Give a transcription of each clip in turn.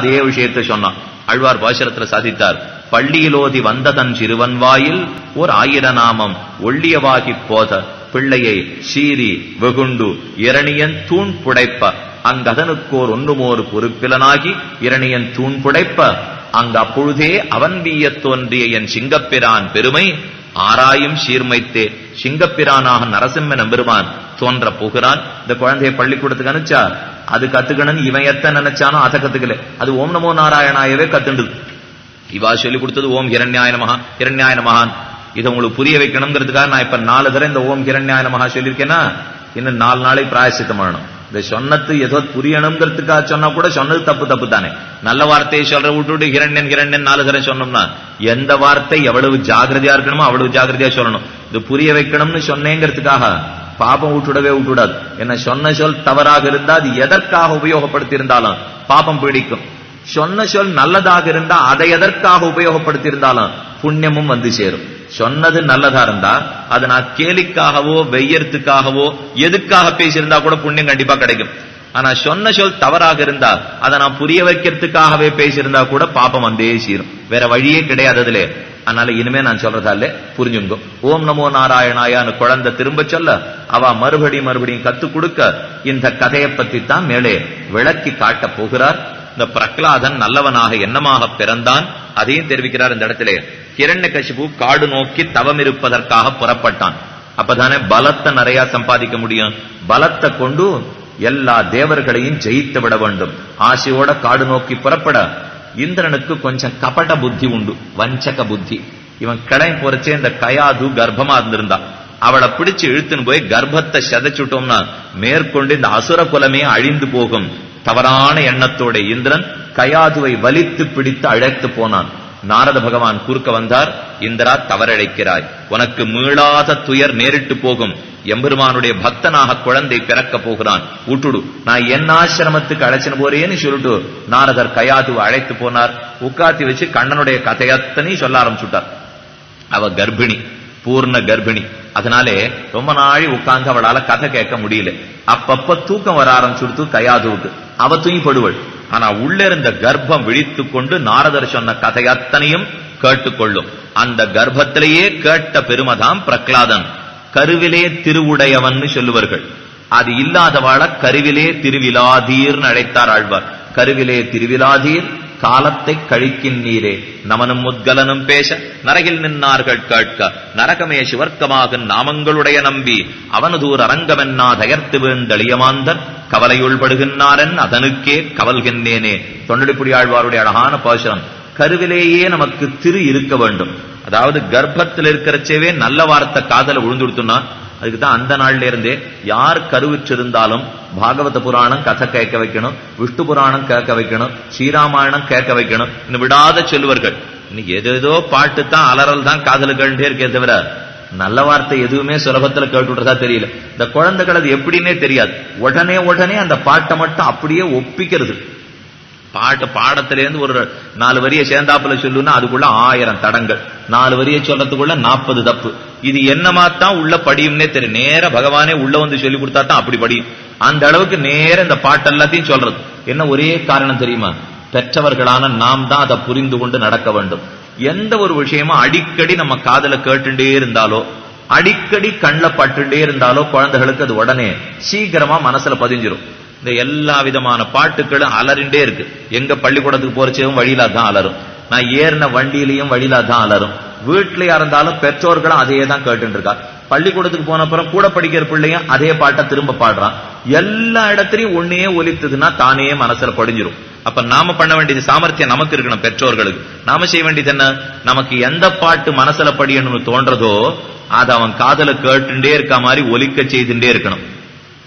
அதே விஷயத்தை சொன்னான். அழ்வார் பாசுரத்துல சாதித்தார். பள்ளியிலோதி வந்த தன் சிறுவன் வாயில் ஓர் ஆயிர நாமம் போத. பிள்ளையை சீரி வெகுண்டு இரணியன் தூண் புடைப்ப. அங்கதனுக்கோர் ஒன்றுமோர் பொறுப்பிலனாகி இரணியன் தூண் புடைப்ப. அங்கு அப்பொழுதே அவன் வீயத் தோன்றிய என் சிங்கப்பிரான் பெருமை ஆராயும் சீர்மைத்தே. சிங்கப்பிரானாக நரசிம்ம நம்பெருமான் தோன்ற போகிறான். இந்த குழந்தைய பள்ளிக்கூடத்துக்கு அனுப்பிச்சா அது கத்துக்கணும்னு இவன் எத்த நினைச்சானோ அதை கத்துக்கல. அது ஓம் நமோ நாராயணாயவே கத்துண்டுது. இவா சொல்லி கொடுத்தது ஓம் ஹிரண்யாய நமஹா ஹிரண்யாய நமஹான் இதை உங்களுக்கு புரிய வைக்கணுங்கிறதுக்காக நான் இப்ப நாலு தடவை இந்த ஓம் ஹிரண்யாய நமஹா சொல்லியிருக்கேன்னா இன்னும் நாலு நாளை பிராயசித்தம் பண்ணணும். இந்த சொன்னது ஏதோ புரியணுங்கிறதுக்காக சொன்னா கூட சொன்னது தப்பு தப்பு தானே. நல்ல வார்த்தையை சொல்ற விட்டுவிட்டு ஹிரண்யன் ஹிரண்யன் நாலு தரம் சொன்னோம்னா எந்த வார்த்தை எவ்வளவு ஜாகிரதையா இருக்கணுமோ அவ்வளவு ஜாகிரதையா சொல்லணும். இது புரிய வைக்கணும்னு சொன்னேங்கிறதுக்காக பாபம் விட்டுடவே விட்டுடாது என்ன சொன்ன சொல் தவறாக இருந்தா அது எதற்காக உபயோகப்படுத்தி இருந்தாலும் பாபம் பிடிக்கும். சொன்ன சொல் நல்லதாக இருந்தா அதை எதற்காக உபயோகப்படுத்தி இருந்தாலும் புண்ணியமும் வந்து சேரும். சொன்னது நல்லதா இருந்தா அதை நான் கேலிக்காகவோ வெய்யறதுக்காகவோ எதுக்காக பேசியிருந்தா கூட புண்ணியம் கண்டிப்பா கிடைக்கும். ஆனா சொன்ன சொல் தவறாக இருந்தா அதை நான் புரிய வைக்கிறதுக்காகவே பேசியிருந்தா கூட பாப்பம் வந்தே சீரும். வேற வழியே கிடையாது அதுல அதனால இனிமே நான் சொல்றதால புரிஞ்சுங்க. ஓம் நமோ நாராயணாயான்னு குழந்தை திரும்ப சொல்ல அவ மறுபடியும் மறுபடியும் கத்து கொடுக்க இந்த கதையை பத்தி தான் மேலே விளக்கி காட்ட போகிறார். இந்த பிரகலாதன் நல்லவனாக என்னமாக பிறந்தான்? அதையும் தெரிவிக்கிறார் இந்த இடத்திலே. ஹிரண்யகசிபு காடு நோக்கி தவம் இருப்பதற்காக புறப்பட்டான். அப்பதானே பலத்தை நிறைய சம்பாதிக்க முடியும். பலத்தை கொண்டு எல்லா தேவர்களையும் ஜெயித்து விட வேண்டும். ஆசையோட காடு நோக்கி புறப்பட இந்திரனுக்கு கொஞ்சம் கபட புத்தி உண்டு வஞ்சக புத்தி. இவன் கிளம்பி போறச்சே இந்த கயாது கர்ப்பமா இருந்திருந்தா. அவளை பிடிச்சு இழுத்துன்னு போய் கர்ப்பத்தை செதைச்சுட்டோம்னா மேற்கொண்டு இந்த அசுர குலமே அழிந்து போகும். தவறான எண்ணத்தோட இந்திரன் கயாதுவை வலித்து பிடித்து அழைத்து போனான். நாரத பகவான் குறுக்க வந்தார் இந்திரா தவறழைக்கிறாய். உனக்கு மீளாத துயர் நேரிட்டு போகும். எம்பெருமானுடைய பக்தனாக குழந்தை பிறக்க போகிறான். விட்டுடு நான் என் ஆசிரமத்துக்கு அழைச்சின்னு போறேன்னு சொல்லிட்டு நாரதர் கயாதுவை அழைத்து போனார். உட்காத்தி வச்சு கண்ணனுடைய கதையத்தனையும் சொல்ல ஆரம்பிச்சுட்டார். அவ கர்ப்பிணி பூர்ண கர்ப்பிணி. அதனாலே ரொம்ப நாளி உட்கார்ந்து அவளால கதை கேட்க முடியல. அப்பப்ப தூக்கம் வர ஆரம்பிச்சுடுத்து கயாதுவுக்கு. அவ தூங்கி படுவள் ஆனா உள்ள இருந்த கர்ப்பம் விழித்து கொண்டு நாரதர் சொன்ன கதை அத்தனையும் கேட்டுக்கொள்ளும். அந்த கர்ப்பத்திலேயே கேட்ட பெருமதாம் பிரகலாதன். கருவிலே திருவுடையவன் சொல்லுவார்கள். அது இல்லாதவாழ கருவிலே திருவிழாதீர்னு அழைத்தார் ஆழ்வார். கருவிலே திருவிழாதீர் காலத்தை கழிக்கின்றீரே. நமனும் முத்கலனும் பேச நரகில் நின்னார்கள் கேட்க. நரகமே சிவர்க்கமாக நாமங்களுடைய நம்பி. அவனதூர் அரங்கமென்னா தயர்த்து வீழ்ந்தளியமாந்தன். கவலையுள்படுகின்றாரன் அதனுக்கே கவல்கின்றேனே. தொண்டடிப்புடி ஆழ்வாருடைய அழகான பாசுரம். கருவிலேயே நமக்கு திரு இருக்க வேண்டும். அதாவது கர்ப்பத்தில் இருக்கிறச்சேவே நல்ல வார்த்தை காதல விழுந்துடுத்துனா அதுக்கு தான் அந்த நாள்ல இருந்தே யார் கருவிச்சிருந்தாலும் பாகவத புராணம் கதை கேட்க வைக்கணும் விஷ்ணு புராணம் கேட்க வைக்கணும் ஸ்ரீராமாயணம் கேட்க வைக்கணும் இன்னும் விடாத சொல்லுவார்கள் இன்னைக்கு ஏதேதோ பாட்டு தான் அலறல் தான் காதல இருக்கே தவிர நல்ல வார்த்தை எதுவுமே சுலபத்துல கேட்டுடுறதா தெரியல. இந்த குழந்தைகள் அது எப்படின்னே தெரியாது. உடனே உடனே அந்த பாட்டை மட்டும் அப்படியே ஒப்பிக்கிறது. பாட்டு பாடத்திலேருந்து ஒரு நாலு வரியை சேர்ந்தாப்புல சொல்லுன்னா அதுக்குள்ள ஆயிரம் தடங்கள். நாலு வரியை சொல்றதுக்குள்ள நாற்பது தப்பு. இது என்னமாத்தான் உள்ள படியும்னே தெரியும் நேர பகவானே உள்ள வந்து சொல்லி கொடுத்தா தான் அப்படி படியும். அந்த அளவுக்கு நேர இந்த பாட்டு எல்லாத்தையும் சொல்றது. என்ன ஒரே காரணம் தெரியுமா? பெற்றவர்களான நாம் தான் அதை புரிந்து கொண்டு நடக்க வேண்டும். எந்த ஒரு விஷயமும் அடிக்கடி நம்ம காதல கேட்டுட்டே இருந்தாலோ அடிக்கடி கண்ணில் பட்டுட்டே இருந்தாலோ குழந்தைகளுக்கு அது உடனே சீக்கிரமா மனசுல பதிஞ்சிரும். இந்த எல்லா விதமான பாட்டுகளும் அலறிண்டே இருக்கு. எங்க பள்ளிக்கூடத்துக்கு போறச்சும் வழியில தான் அலரும் நான் ஏறின வண்டியிலையும் வழியில தான் அலரும் வீட்லயா இருந்தாலும் பெற்றோர்களும் அதையே தான் கேட்டு இருக்கா பள்ளிக்கூடத்துக்கு போன அப்புறம் கூட படிக்கிற பிள்ளையும் அதே பாட்டை திரும்ப பாடுறான். எல்லா இடத்துலயும் ஒன்னே ஒலித்ததுன்னா தானே மனசுல படிஞ்சிரும். அப்ப நாம பண்ண வேண்டியது சாமர்த்தியம் நமக்கு இருக்கணும் பெற்றோர்களுக்கு. நாம செய்ய வேண்டியது என்ன? நமக்கு எந்த பாட்டு மனசுல படியணும்னு தோன்றதோ அதை அவன் காதல கேட்டுட்டே இருக்க மாதிரி ஒலிக்க செய்துட்டே இருக்கணும்.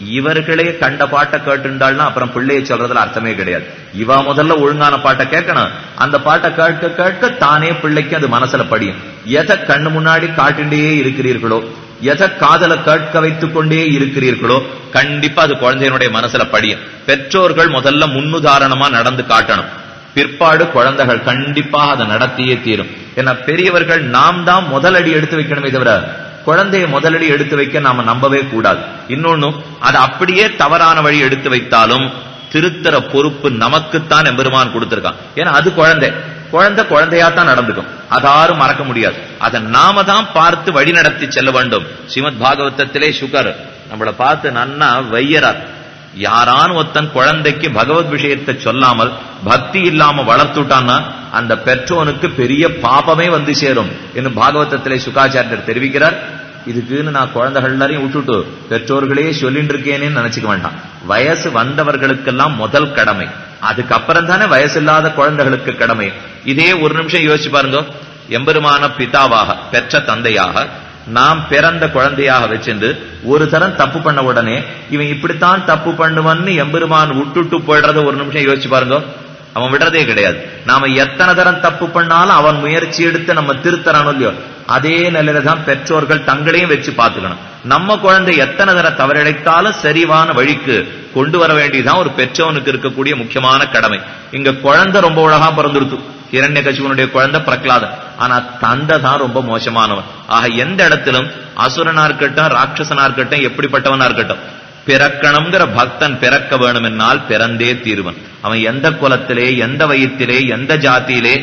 இவர்களே கண்ட பாட்டை கேட்டுண்டாள்னா அப்புறம் பிள்ளைய சொல்றதுல அர்த்தமே கிடையாது. இவ முதல்ல ஒழுங்கான பாட்டை கேட்கணும். அந்த பாட்டை கேட்க கேட்க தானே பிள்ளைக்கு அது மனசுல படியும். எதை கண்ணு முன்னாடி காட்டுண்டே இருக்கிறீர்களோ எதை காதல கேட்க வைத்துக் கொண்டே இருக்கிறீர்களோ கண்டிப்பா அது குழந்தையினுடைய மனசுல படியும். பெற்றோர்கள் முதல்ல முன்னுதாரணமா நடந்து காட்டணும். பிற்பாடு குழந்தைகள் கண்டிப்பா அதை நடத்தியே தீரும். ஏன்னா பெரியவர்கள் நாம் தான் முதலடி எடுத்து வைக்கணுமே தவிர குழந்தையை முதலடி எடுத்து வைக்க நாம நம்பவே கூடாது. இன்னொன்னு அது அப்படியே தவறான வழி எடுத்து வைத்தாலும் திருத்தர பொறுப்பு நமக்குத்தான் எம்பெருமான் கொடுத்திருக்கான். ஏன்னா அது குழந்தை. குழந்தை குழந்தையா தான் நடந்துக்கும் அதாரும் மறக்க முடியாது. அதை நாம தான் பார்த்து வழி நடத்தி செல்ல வேண்டும். ஸ்ரீமத் பாகவதத்திலே சுகர். நம்மளை பார்த்து நன்னா வையறார். யாரான் ஒருத்தன் குழந்தைக்கு பகவத் விஷயத்தை சொல்லாமல் பக்தி இல்லாம வளர்த்துட்டான்னா அந்த பெற்றோனுக்கு பெரிய பாபமே வந்து சேரும் என்று பாகவதத்திலே சுகாச்சாரியர் தெரிவிக்கிறார். இதுக்குன்னு நான் குழந்தைகள் எல்லாரையும் விட்டுட்டு பெற்றோர்களே சொல்லிட்டு இருக்கேனேன்னு நினைச்சுக்க வேண்டாம். வயசு வந்தவர்களுக்கெல்லாம் முதல் கடமை. அதுக்கப்புறம் தானே வயசு இல்லாத குழந்தைகளுக்கு கடமை. இதே ஒரு நிமிஷம் யோசிச்சு பாருங்க. எம்பெருமான பிதாவாக பெற்ற தந்தையாக நாம் பிறந்த குழந்தையாக வச்சிருந்து ஒரு தரம் தப்பு பண்ண உடனே இவன் இப்படித்தான் தப்பு பண்ணுவான்னு எம்பெருமான் விட்டுட்டு போயிடுறத ஒரு நிமிஷம் யோசிச்சு பாருங்க. அவன் விடுறதே கிடையாது. நாம எத்தனை தரம் தப்பு பண்ணாலும் அவன் முயற்சி எடுத்து நம்ம திருத்தறானோ இல்லையோ அதே நிலையில தான் பெற்றோர்கள் தங்களையும் வச்சு பாத்துக்கணும் நம்ம குழந்தை எத்தனை தர தவறிழைத்தாலும் சரிவான வழிக்கு கொண்டு வர வேண்டியதுதான் ஒரு பெற்றவனுக்கு இருக்கக்கூடிய முக்கியமான கடமை. இங்க குழந்தை ரொம்ப அழகா பிறந்திருக்கு. இரண்ய கசிவனுடைய குழந்தை பிரகலாதன். ஆனா தந்தை தான் ரொம்ப மோசமானவன். ஆக எந்த இடத்திலும் அசுரனா இருக்கட்டும் ராட்சசனா இருக்கட்டும் எப்படிப்பட்டவனா இருக்கட்டும் பிறக்கணுங்கிற பக்தன் பிறக்க வேணுமென்னால் பிறந்தே தீருவன். அவன் எந்த குலத்திலே எந்த வயிற்றிலே எந்த ஜாத்தியிலே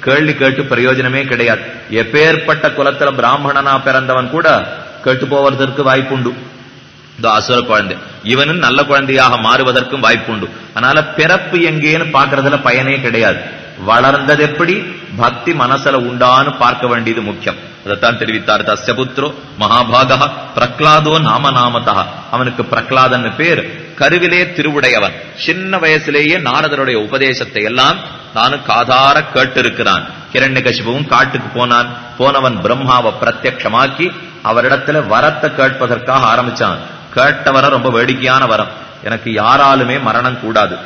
கேள்வி கேட்டு பிரயோஜனமே கிடையாது. எப்பேற்பட்ட குலத்துல பிராமணனா பிறந்தவன் கூட கெட்டு போவதற்கு வாய்ப்புண்டு. இந்த அசுர குழந்தை. இவனும் நல்ல குழந்தையாக மாறுவதற்கும் வாய்ப்புண்டு. அதனால பிறப்பு எங்கேன்னு பாக்குறதுல பயனே கிடையாது. வளர்ந்தது எப்படி? பக்தி மனசுல உண்டான்னு பார்க்க வேண்டியது முக்கியம். அதைத்தான் தெரிவித்தார் தஸ்யபுத்ரோ. மகாபாகா பிரக்லாதோ நாம நாமதா அவனுக்கு பிரக்லாதன் பேர். கருவிலே திருவுடையவன். சின்ன வயசுலேயே நாரதருடைய உபதேசத்தை எல்லாம் நானும் காதார கேட்டிருக்கிறான். கிரண்யகசிபுவும் காட்டுக்கு போனான். போனவன் பிரம்மாவை பிரத்யட்சமாக்கி அவரிடத்துல வரத்தை கேட்பதற்காக ஆரம்பிச்சான் கேட்ட ரொம்ப வேடிக்கையான வரம் எனக்கு யாராலுமே மரணம் கூடாது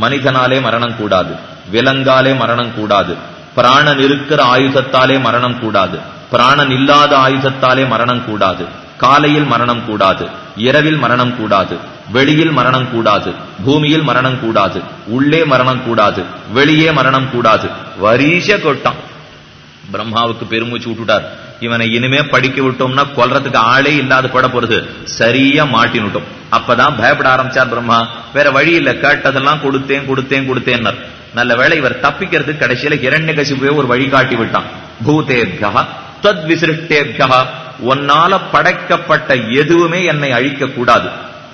மனிதனாலே மரணம் கூடாது விலங்காலே மரணம் கூடாது பிராணன் இருக்கிற ஆயுதத்தாலே மரணம் கூடாது பிராணன் இல்லாத ஆயுதத்தாலே மரணம் கூடாது காலையில் மரணம் கூடாது இரவில் மரணம் கூடாது வெளியில் மரணம் கூடாது பூமியில் மரணம் கூடாது உள்ளே மரணம் கூடாது வெளியே மரணம் கூடாது வரிச கொட்டான் பிரம்மாவுக்கு பெருமூச்சு விட்டுட்டார் இவனை இனிமே படிக்க விட்டோம்னா கொல்றதுக்கு ஆளே இல்லாத போட போறது. சரியா மாட்டினுட்டோம் அப்பதான் பயப்பட ஆரம்பிச்சார் பிரம்மா. வேற வழி இல்ல கேட்டதெல்லாம் கொடுத்தேன் கொடுத்தேன் கொடுத்தேன்னார். நல்ல வேளை இவர் தப்பிக்கிறதுக்கு கடைசியில இரண்டு கசிப்பே ஒரு வழி காட்டி விட்டான். பூதேபியா தத் விசிருஷ்டேபியா உன்னால படைக்கப்பட்ட எதுவுமே என்னை அழிக்க கூடாது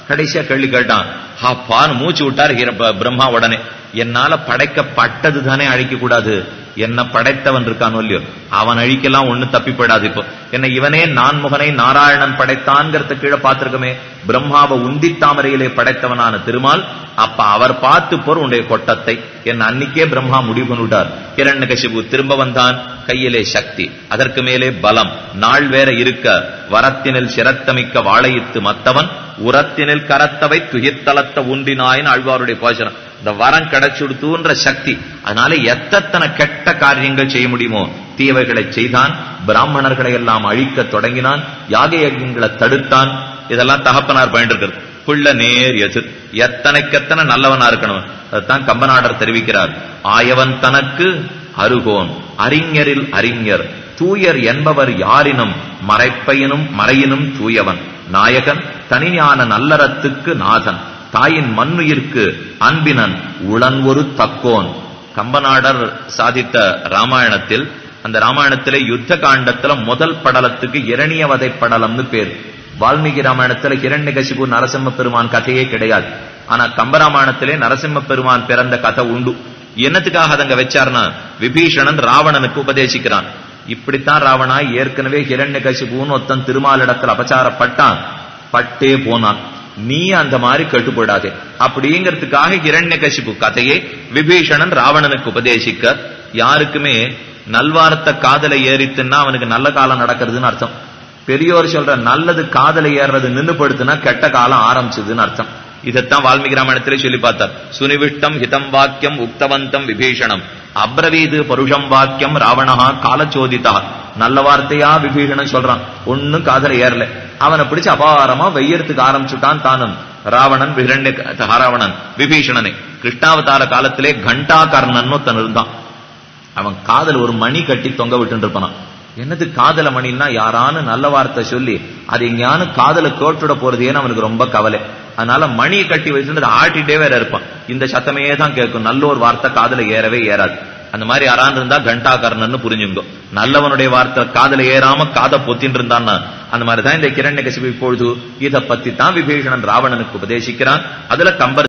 கடைசியா கேள்வி கேட்டான். ஹாப்பான்னு மூச்சு விட்டார் பிரம்மா உடனே. என்னால படைக்கப்பட்டது தானே அழிக்க கூடாது என்ன படைத்தவன் இருக்கான் இல்லையோ அவன் அழிக்கலாம் ஒண்ணு தப்பிப்படாது இப்போ. என்ன இவனே நான்முகனை நாராயணன் படைத்தான்ங்கிறத கீழே பார்த்திருக்கமே. பிரம்மாவை உந்தி தாமரையிலே படைத்தவனான திருமால் அப்ப அவர் பார்த்து போர் உன்னுடைய கொட்டத்தை. என் அன்னிக்கே பிரம்மா முடிவு பண்ணிவிட்டார். கிரண்யகசிபு திரும்ப வந்தான். கையிலே சக்தி அதற்கு மேலே பலம். நாள் வேற இருக்க. வரத்தினில் சிரத்தமிக்க வாழையித்து மத்தவன் உரத்தினில் கரத்தவை துயிர்த்தலத்த உண்டினாயின் ஆழ்வாருடைய போஷனம் இந்த வரம் கிடைச்சுடுத்துன்ற சக்தி. அதனால எத்தனை கெட்ட காரியங்கள் செய்ய முடியுமோ தீவைகளை செய்தான் பிராமணர்களை எல்லாம் அழிக்க தொடங்கினான் யாக யஜங்களை தடுத்தான். இதெல்லாம் தகப்பனார் பயன்படுகிறது புள்ள நேர் எதிர். எத்தனைக்கெத்தனை நல்லவனா இருக்கணும்? அதுதான் கம்பநாடர் தெரிவிக்கிறார். ஆயவன் தனக்கு அருகோன். அறிஞரில் அறிஞர். தூயர் என்பவர் யாரினும் மறைப்பையினும் மறையினும் தூயவன். நாயகன் தனியான நல்லறத்துக்கு நாதன். தாயின் மண்ணுயிர்க்கு அன்பினன் உளன் ஒரு தக்கோன். கம்பநாடர் சாதித்த ராமாயணத்தில் அந்த ராமாயணத்திலே யுத்த காண்டத்துல முதல் படலத்துக்கு இரணியவதை படலம்னு பேர். வால்மீகி ராமாயணத்துல ஹிரண்யகசிபு நரசிம்ம பெருமான் கதையே கிடையாது. ஆனா கம்பராமாயணத்திலே நரசிம்ம பெருமான் பிறந்த கதை உண்டு. என்னத்துக்காக அதங்க வச்சார்னா விபீஷணன் ராவணனுக்கு உபதேசிக்கிறான். இப்படித்தான் ராவணா ஏற்கனவே ஹிரண்யகசிபுன்னு ஒருத்தன் திருமாலிடத்தில் அபச்சாரப்பட்டான். பட்டே போனான். நீ அந்த மாதிரி கட்டுப்படாதே அப்படிங்கிறதுக்காக ஹிரண்யகசிபு கதையை விபீஷணன் ராவணனுக்கு உபதேசிக்க யாருக்குமே நல்வார்த்த காதலை ஏறித்துன்னா அவனுக்கு நல்ல காலம் நடக்கிறதுன்னு அர்த்தம். பெரியோர் சொல்ற நல்லது காதலை ஏறுறது நின்னு படுத்துனா கெட்ட காலம் ஆரம்பிச்சதுன்னு அர்த்தம். இதைத்தான் வால்மீகி ராமாயணத்திலே சொல்லி பார்த்தார். சுனிவிஷ்டம் ஹிதம் வாக்கியம் உக்தவந்தம் விபீஷணம். அப்ரவீது பருஷம் வாக்கியம் ராவணஹா காலச்சோதிதா. நல்ல வார்த்தையா? விபீஷணன் சொல்றான். ஒண்ணும் காதல ஏறல. அவனை பிடிச்சு அபாரமா வெய்யறதுக்கு ஆரம்பிச்சுட்டான் தானும். ராவணன் விரண்ய ராவணன் விபீஷணனை. கிருஷ்ணாவதார காலத்திலே கண்டா கர்ணன் ஒருத்தன் இருந்தான். அவன் காதல் ஒரு மணி கட்டி தொங்க விட்டு இருப்பான் என்னது காதல மணின்னா யாரானு நல்ல வார்த்தை சொல்லி அது எங்கேயானு காதல கேட்டுட போறதேன்னு அவனுக்கு ரொம்ப கவலை. அதனால மணியை கட்டி வச்சுட்டு அதை ஆட்டிட்டே வேற இருப்பான். இந்த சத்தமே தான் கேட்கும். நல்ல ஒரு வார்த்தை காதுல ஏறவே ஏறாது. அந்த மாதிரி யாரான் இருந்தா கண்டாகர்ணன்னு புரிஞ்சுங்கோ நல்லவனுடைய வார்த்தை காதல ஏறாம காதை பொத்தின் இருந்தான்னா அந்த மாதிரிதான் இந்த கிரண்ய இப்பொழுது இதை பத்தி தான் விபீஷணன் ராவணனுக்கு உபதேசிக்கிறான். அதுல கம்பர்